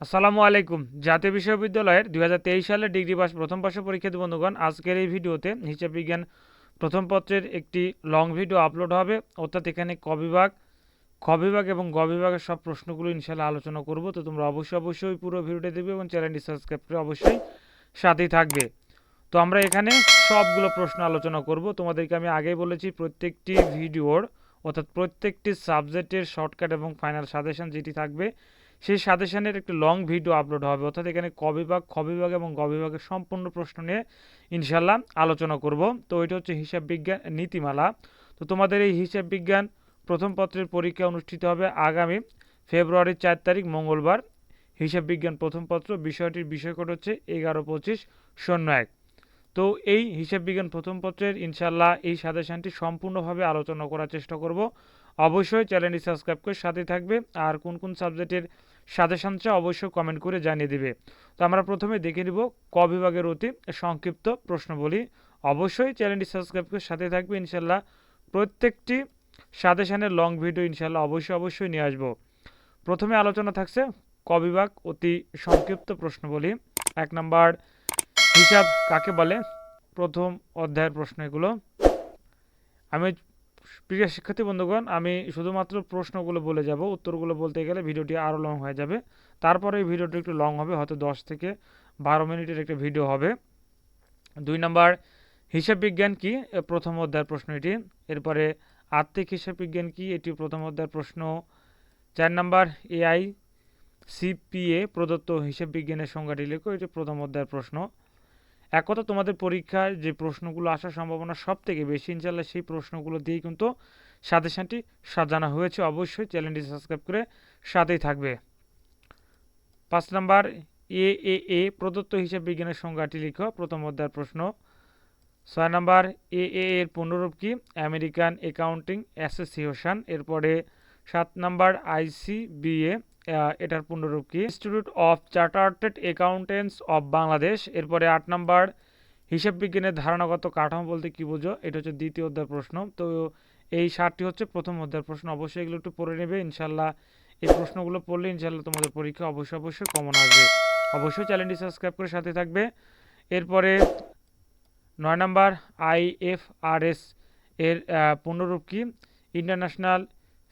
আসসালামু আলাইকুম। জাতীয় বিশ্ববিদ্যালয়ের দুই হাজার তেইশ সালের ডিগ্রি পাস প্রথম বর্ষ পরীক্ষার্থী বন্ধুগণ, আজকের এই ভিডিওতে হিসাব বিজ্ঞান প্রথম পত্রের একটি লং ভিডিও আপলোড হবে। অর্থাৎ এখানে ক বিভাগ, খ বিভাগ এবং গ বিভাগের সব প্রশ্নগুলো ইনশাল্লাহ আলোচনা করব। তো তোমরা অবশ্যই অবশ্যই পুরো ভিডিওটা দেখবে এবং চ্যানেলটি সাবস্ক্রাইব করে অবশ্যই সাথেই থাকবে। তো আমরা এখানে সবগুলো প্রশ্ন আলোচনা করব। তোমাদেরকে আমি আগেই বলেছি, প্রত্যেকটি ভিডিওর, অর্থাৎ প্রত্যেকটি সাবজেক্টের শর্টকাট এবং ফাইনাল সাজেশন যেটি থাকবে সেই সাজেশনের একটি লং ভিডিও আপলোড হবে। অর্থাৎ এখানে কবিভাগ বিভাগ, খ বিভাগ এবং গবিভাগের সম্পূর্ণ প্রশ্ন নিয়ে ইনশাল্লাহ আলোচনা করব। তো এটা হচ্ছে হিসাব বিজ্ঞান নীতিমালা। তো তোমাদের এই হিসাব বিজ্ঞান প্রথম পত্রের পরীক্ষা অনুষ্ঠিত হবে আগামী ফেব্রুয়ারির চার তারিখ, মঙ্গলবার। হিসাব বিজ্ঞান প্রথম পত্র, বিষয়টির বিষয়কোড হচ্ছে এগারো পঁচিশ শূন্য এক। তো এই হিসাব বিজ্ঞান প্রথম পত্রের ইনশাল্লাহ এই সাজেশনটি সম্পূর্ণভাবে আলোচনা করার চেষ্টা করব। অবশ্যই চ্যানেলটি সাবস্ক্রাইব করে সাথে থাকবে আর কোন কোন সাবজেক্টের সাজেশন চা অবশ্যই কমেন্ট করে জানিয়ে দেবে। তো আমরা প্রথমে দেখে নিব ক বিভাগের অতি সংক্ষিপ্ত প্রশ্ন বলি অবশ্যই চ্যানেলটি সাবস্ক্রাইব করে সাথে থাকবে ইনশাল্লাহ প্রত্যেকটি সাজেশনের লং ভিডিও ইনশাল্লাহ অবশ্যই অবশ্যই নিয়ে আসব। প্রথমে আলোচনা থাকছে ক বিভাগ অতি সংক্ষিপ্ত প্রশ্ন বলি এক নম্বর হিসাব কাকে বলে? প্রথম অধ্যায়ের প্রশ্ন এগুলো। আমি প্রিয় শিক্ষার্থী, বন্ধুগণ, আমি শুধুমাত্র প্রশ্নগুলো বলে যাব। উত্তরগুলো বলতে গেলে ভিডিওটি আরও লং হয়ে যাবে। তারপরে এই ভিডিওটি একটু লং হবে, হয়তো দশ থেকে বারো মিনিটের একটা ভিডিও হবে। দুই নম্বর, হিসাব বিজ্ঞান কি? প্রথম অধ্যায়ের প্রশ্ন এটি। এরপরে আর্থিক হিসাব বিজ্ঞান কি? এটি প্রথম অধ্যায়ের প্রশ্ন। চার নম্বর এআই সিপিএ প্রদত্ত হিসাব বিজ্ঞানের সংজ্ঞাটি লেখো, এটি প্রথম অধ্যায়ের প্রশ্ন। এক কথা তোমাদের পরীক্ষার যে প্রশ্নগুলো আসার সম্ভাবনা সব থেকে বেশি ইনশাল্লাহ সেই প্রশ্নগুলো দিয়েই কিন্তু সাজেশনটি সাজানো হয়েছে। অবশ্যই চ্যানেলটি সাবস্ক্রাইব করে সাথেই থাকবে। পাঁচ নাম্বার এ এ এ প্রদত্ত হিসাব বিজ্ঞানের সংজ্ঞাটি লিখো। প্রথম অধ্যায়ের প্রশ্ন। ছয় নাম্বার এ এ এর পুনরূপ কি? American accounting association. এরপরে সাত নাম্বার, আইসিবিএ। এটার পূর্ণরূপ কি? Institute of chartered accountants of Bangladesh এরপরে আট নাম্বার, হিসাব বিজ্ঞানের ধারণাগত কাঠামো বলতে কি বুঝো? এটা হচ্ছে দ্বিতীয় অধ্যায়ের প্রশ্ন। তো এই সাতটি হচ্ছে প্রথম অধ্যায়ের প্রশ্ন। অবশ্যই এগুলো একটু পড়ে নেবে, ইনশাল্লাহ এই প্রশ্নগুলো পড়লে ইনশাল্লাহ তোমাদের পরীক্ষা অবশ্যই অবশ্যই কমন আসবে। অবশ্যই চ্যানেলটি সাবস্ক্রাইব করে সাথে থাকবে। এরপরে নয় নাম্বার আইএফআরএস এর পূর্ণরূপ কি? International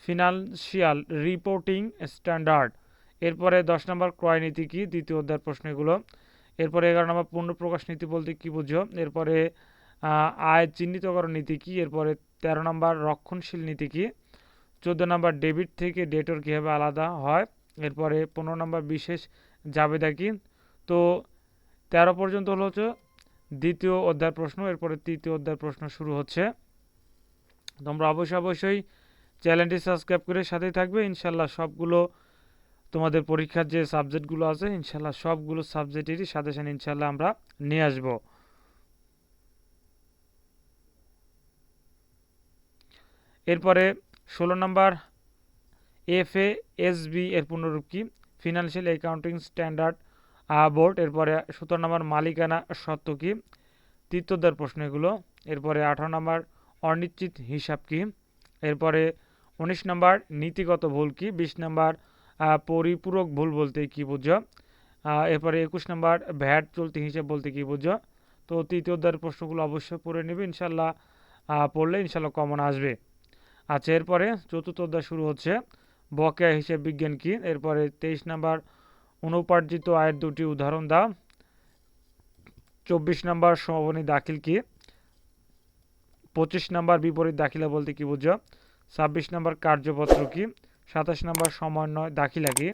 financial reporting standard. এরপরে দশ নম্বর ক্রয় নীতি কী? দ্বিতীয় অধ্যায়ের প্রশ্নগুলো। এরপরে এগারো নম্বর পূর্ণ প্রকাশ নীতি বলতে কী বুঝো? এরপরে আয় চিহ্নিতকরণ নীতি কী? এরপরে তেরো নম্বর রক্ষণশীল নীতি কী? চোদ্দ নম্বর ডেবিট থেকে ডেটর কীভাবে আলাদা হয়? এরপরে পনেরো নম্বর বিশেষ জাবেদা কি? তো তেরো পর্যন্ত হলো হচ্ছে দ্বিতীয় অধ্যায়ের প্রশ্ন। এরপরে তৃতীয় অধ্যায়ের প্রশ্ন শুরু হচ্ছে। তোমরা অবশ্যই অবশ্যই চ্যানেলটি সাবস্ক্রাইব করে সাথেই থাকবে। ইনশাল্লাহ সবগুলো তোমাদের পরীক্ষার যে সাবজেক্টগুলো আছে, ইনশাল্লাহ সবগুলো সাবজেক্টেরই সাজেশন ইনশাল্লাহ আমরা নিয়ে আসব। এরপরে ষোলো number F A S B এর পুনরূপ কি? ফিনান্সিয়াল অ্যাকাউন্টিং স্ট্যান্ডার্ড বোর্ড এরপরে সতেরো নম্বর, মালিকানা সত্ত্ব কি? তৃতীয়দের প্রশ্ন এগুলো। এরপরে আঠারো নম্বর, অনিশ্চিত হিসাব কি? এরপরে উনিশ নম্বর, নীতিগত ভুল কি? বিশ নম্বর পরিপূরক ভুল বলতে কি বুঝো? এরপরে একুশ নম্বর, ভ্যাট চলতি হিসাব বলতে কি বুঝো? তো তৃতীয় অধ্যায়ের প্রশ্নগুলো অবশ্যই পড়ে নেবে, ইনশাল্লাহ পড়লে ইনশাল্লাহ কমন আসবে। আচ্ছা এরপরে চতুর্থ অধ্যায় শুরু হচ্ছে, বকেয়া হিসেব বিজ্ঞান কি? এরপরে তেইশ নাম্বার, অনুপার্জিত আয়ের দুটি উদাহরণ দাও। চব্বিশ নাম্বার সমাপনী দাখিল কি? পঁচিশ নাম্বার, বিপরীত দাখিলা বলতে কি বুঝো? ছাব্বিশ নম্বর কার্যপত্র কি? সাতাশ নম্বর সমন্বয় দাখিলা কি?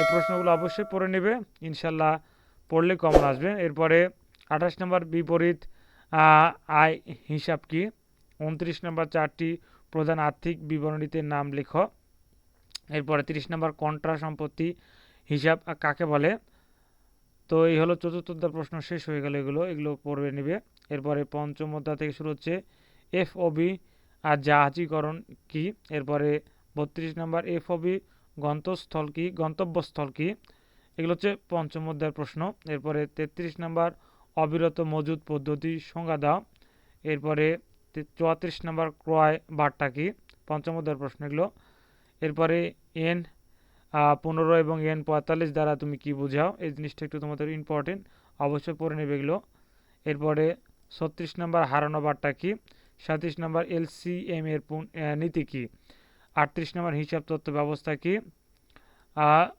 এই প্রশ্নগুলো অবশ্যই পড়ে নেবে, ইনশাল্লাহ পড়লে কমন আসবে। এরপরে আঠাশ নম্বর বিপরীত আয় হিসাব কি? উনত্রিশ নম্বর চারটি প্রধান আর্থিক বিবরণীতে নাম লেখ। এরপরে তিরিশ নম্বর কন্ট্রা সম্পত্তি হিসাব কাকে বলে? তো এই হলো চতুর্থ প্রশ্ন, শেষ হয়ে গেল এগুলো এগুলো পড়বে নেবে। এরপরে পঞ্চম অধ্যায় থেকে শুরু হচ্ছে, এফ ও বি আর জাহাজীকরণ কি? এরপরে বত্রিশ নম্বর এফওবি গন্তস্থল কি? গন্তব্যস্থল কি? এগুলো হচ্ছে পঞ্চম অধ্যায়ের প্রশ্ন। এরপরে তেত্রিশ নম্বর, অবিরত মজুদ পদ্ধতি সংজ্ঞা দাও এরপরে চুয়াত্রিশ নম্বর, ক্রয় বার্তা কি? পঞ্চম অধ্যায়ের প্রশ্ন এগুলো। এরপরে এন পনেরো এবং এন পঁয়তাল্লিশ দ্বারা তুমি কি বোঝাও? এই জিনিসটা একটু তোমাদের ইম্পর্টেন্ট অবশ্যই পড়ে নেবে এগুলো। এরপরে ছত্রিশ নম্বর, হারানো বারটা কি? সাঁত্রিশ নম্বর এলসিএম এর নীতি কী? আটত্রিশ নম্বর হিসাব তত্ত্ব ব্যবস্থা কী?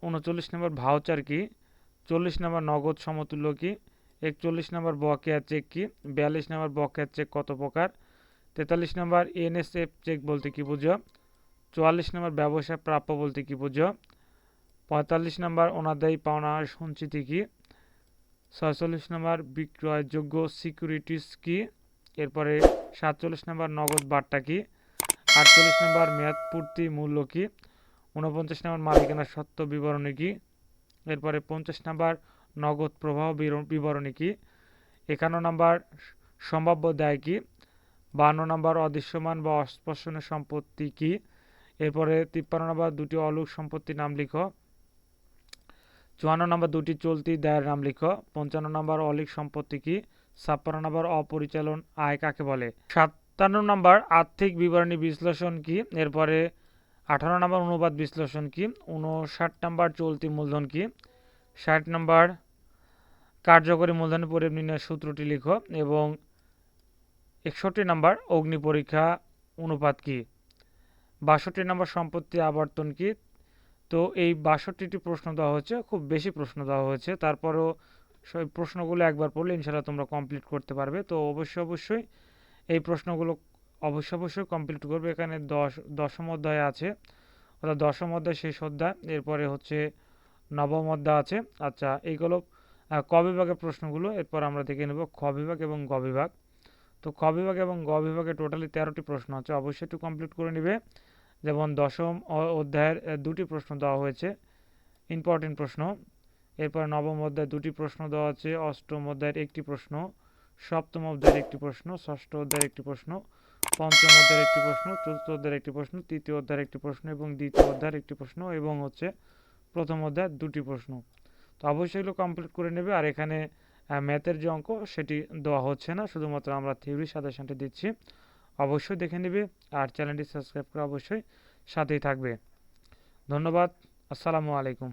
উনচল্লিশ নম্বর ভাউচার কী? চল্লিশ নম্বর নগদ সমতুল্য কি? একচল্লিশ নম্বর বকেয়া চেক কী? বিয়াল্লিশ নম্বর বকেয়া চেক কত প্রকার? তেতাল্লিশ নম্বর এনএসএফ চেক বলতে কি বুঝো? চুয়াল্লিশ নম্বর ব্যবসা প্রাপ্য বলতে কি বুঝো? পঁয়তাল্লিশ নম্বর অনাদায়ী পাওনা সঞ্চিতি কি? ছয়চল্লিশ নম্বর বিক্রয়যোগ্য সিকিউরিটিস কি? এরপরে সাতচল্লিশ নম্বর নগদ বার্তা কি? আটচল্লিশ নম্বর মেয়াদ পূর্তি মূল্য কি? ঊনপঞ্চাশ নম্বর মালিকানা সত্ত্ব বিবরণী কি? এরপরে পঞ্চাশ নম্বর নগদ প্রবাহ বির- বিবরণী কি? একান্ন নম্বর সম্ভাব্য দায় কি? বান্ন নম্বর অদৃশ্যমান বা অস্পর্শনীয় সম্পত্তি কি? এরপরে তিপ্পান্ন নম্বর দুটি অলোক সম্পত্তির নাম লিখো। চুয়ান্ন নম্বর দুটি চলতি দায়ের নাম লিখো। পঞ্চান্ন নম্বর অলিক সম্পত্তি কি? ছাপ্পান্ন নম্বর অপরিচালন আয় কাকে বলে? সাতান্ন নম্বর আর্থিক বিবরণী বিশ্লেষণ কি? এরপরে আঠারো নম্বর অনুবাদ বিশ্লেষণ কি? উনষাট নম্বর চলতি মূলধন কি? ষাট নম্বর কার্যকরী মূলধন পরিমাপ নির্ণয়ের সূত্রটি লিখো এবং একষট্টি নম্বর অগ্নি পরীক্ষা অনুপাত কি? বাষট্টি নম্বর সম্পত্তি আবর্তন কি? তো এই বাষট্টিটি প্রশ্ন দেওয়া হচ্ছে খুব বেশি প্রশ্ন দেওয়া হয়েছে। তারপরেও সেই প্রশ্নগুলো একবার পড়লে ইনশাল্লাহ তোমরা কমপ্লিট করতে পারবে। তো অবশ্যই অবশ্যই এই প্রশ্নগুলো অবশ্যই অবশ্যই কমপ্লিট করবে। এখানে দশ, দশম অধ্যায় আছে। অর্থাৎ দশম অধ্যায় শেষ অধ্যায়। এরপরে হচ্ছে নবম অধ্যায় আছে। আচ্ছা এইগুলো ক বিভাগের প্রশ্নগুলো? এরপর আমরা দেখে নেব খ বিভাগ এবং গ বিভাগ। তো খ বিভাগ এবং গ বিভাগে টোটালি তেরোটি প্রশ্ন আছে। অবশ্যই একটু কমপ্লিট করে নেবে। যেমন দশম অধ্যায়ের দুটি প্রশ্ন দেওয়া হয়েছে। ইম্পর্টেন্ট প্রশ্ন। এরপর নবম অধ্যায় দুটি প্রশ্ন দেওয়া আছে। অষ্টম অধ্যায়ের একটি প্রশ্ন, সপ্তম অধ্যায়ের একটি প্রশ্ন, ষষ্ঠ অধ্যায়ের একটি প্রশ্ন, পঞ্চম অধ্যায়ের একটি প্রশ্ন, চতুর্থ অধ্যায়ের একটি প্রশ্ন, তৃতীয় অধ্যায়ের একটি প্রশ্ন এবং দ্বিতীয় অধ্যায়ের একটি প্রশ্ন এবং হচ্ছে প্রথম অধ্যায়ের দুটি প্রশ্ন। তো অবশ্যই এগুলো কমপ্লিট করে নেবে। আর এখানে ম্যাথের যে অঙ্ক, সেটি দেওয়া হচ্ছে না। শুধুমাত্র আমরা থিওরি সাজেশনটি দিচ্ছি। অবশ্যই দেখে নেবে আর চ্যানেলটি সাবস্ক্রাইব করে অবশ্যই সাথেই থাকবে। ধন্যবাদ। আসসালামু আলাইকুম।